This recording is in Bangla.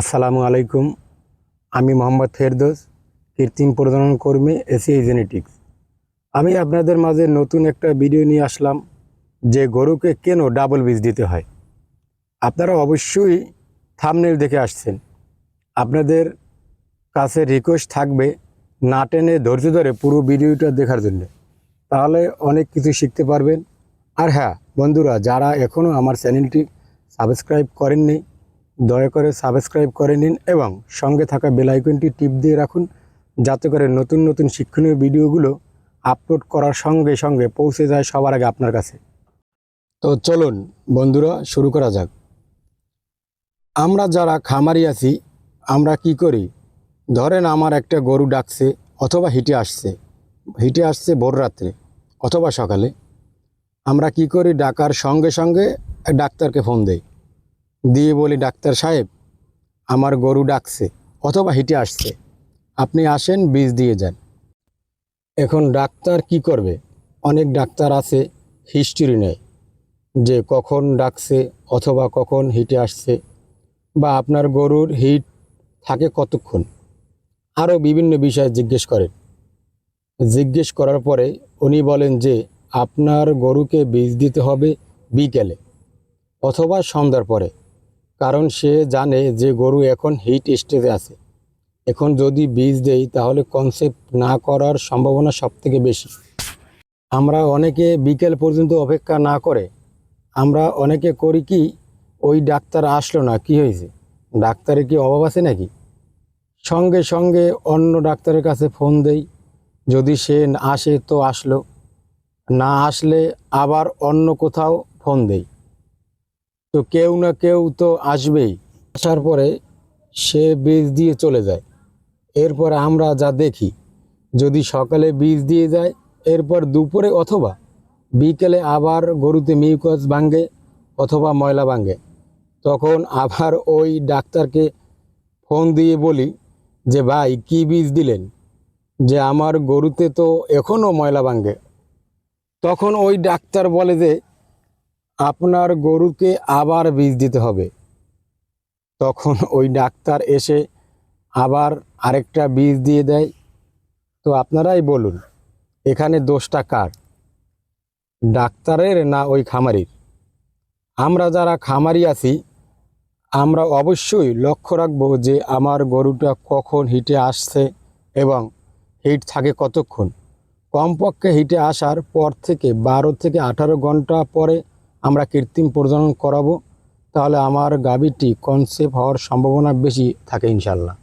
আসসালামু আলাইকুম। আমি মোহাম্মদ ফেরদোস, কৃত্রিম প্রজনন কর্মী এসিআই জেনেটিক্স। আমি আপনাদের মাঝে নতুন একটা ভিডিও নিয়ে আসলাম, যে গরুকে কেন ডাবল বীজ দিতে হয়? আপনারা অবশ্যই থামনেল দেখে আসছেন। আপনাদের কাছে রিকোয়েস্ট থাকবে না টেনে ধৈর্য ধরে পুরো ভিডিওটা দেখার জন্য। তাহলে অনেক কিছু শিখতে পারবেন। আর হ্যাঁ বন্ধুরা, যারা এখনও আমার চ্যানেলটি সাবস্ক্রাইব করেননি দয়া করে সাবস্ক্রাইব করে নিন এবং সঙ্গে থাকা বেল আইকনটি টিপ দিয়ে রাখুন যাতে করে নতুন নতুন শিক্ষণীয় ভিডিওগুলো আপলোড করার সঙ্গে সঙ্গে পৌঁছে যায় সবার আগে আপনার কাছে। তো চলুন বন্ধুরা, শুরু করা যাক। আমরা যারা খামারি আছি, আমরা কি করি? ধরেন আমার একটা গরু ডাকছে অথবা হিটে আসছে হিটে আসছে ভোর রাত্রে অথবা সকালে। আমরা কি করি? ডাকার সঙ্গে সঙ্গে ডাক্তারকে ফোন দেই। দিয়ে বলি, ডাক্তার সাহেব, আমার গরু ডাকছে অথবা হিটে আসছে। আপনি আসেন, বীজ দিয়ে যান। এখন ডাক্তার কি করবে? অনেক ডাক্তার আছে হিস্ট্রি নেয় যে কখন ডাকছে অথবা কখন হিটে আসছে বা আপনার গরুর হিট থাকে কতক্ষণ। আরও বিভিন্ন বিষয় জিজ্ঞেস করেন। জিজ্ঞেস করার পরে উনি বলেন যে, আপনার গরুকে বীজ দিতে হবে বিকেলে অথবা সন্ধ্যার পরে। কারণ সে জানে যে গরু এখন হিট স্টেজে আছে। এখন যদি বীজ দেই, তাহলে কনসেপ্ট না করার সম্ভাবনা সবথেকে বেশি। আমরা অনেকে বিকেল পর্যন্ত অপেক্ষা না করে। আমরা অনেকে করি কি, ওই ডাক্তার আসলো না, কি হয়েছে? ডাক্তারের কি অভাব আছে নাকি? সঙ্গে সঙ্গে অন্য ডাক্তারের কাছে ফোন দেই। যদি সে আসে তো আসলো, না আসলে আবার অন্য কোথাও ফোন দেই। তো কেউ না কেউ তো আসবেই। আসার পরে সে বীজ দিয়ে চলে যায়। এরপর আমরা যা দেখি, যদি সকালে বীজ দিয়ে যায়, এরপর দুপুরে অথবা বিকেলে আবার গরুতে মিউকাস ভাঙে অথবা ময়লা ভাঙে। তখন আবার ওই ডাক্তারকে ফোন দিয়ে বলি যে, ভাই, কি বীজ দিলেন? যে আমার গরুতে তো এখনও ময়লা ভাঙে। তখন ওই ডাক্তার বলে যে আপনার গরুকে আবার বীজ দিতে হবে। তখন ওই ডাক্তার এসে আবার আরেকটা বীজ দিয়ে দেয়। তো আপনারাই বলুন, এখানে দোষটা কার? ডাক্তারের না ওই খামারির? আমরা যারা খামারি আছি, আমরা অবশ্যই লক্ষ্য রাখব যে আমার গরুটা কখন হিটে আসছে এবং হিট থাকে কতক্ষণ। কমপক্ষে হিটে আসার পর থেকে বারো থেকে আঠারো ঘণ্টা পরে আমরা কৃত্রিম প্রজনন করাবো তাহলে আমার গাভীটি কনসেপ্ট হওয়ার সম্ভাবনা বেশি থাকে ইনশাল্লাহ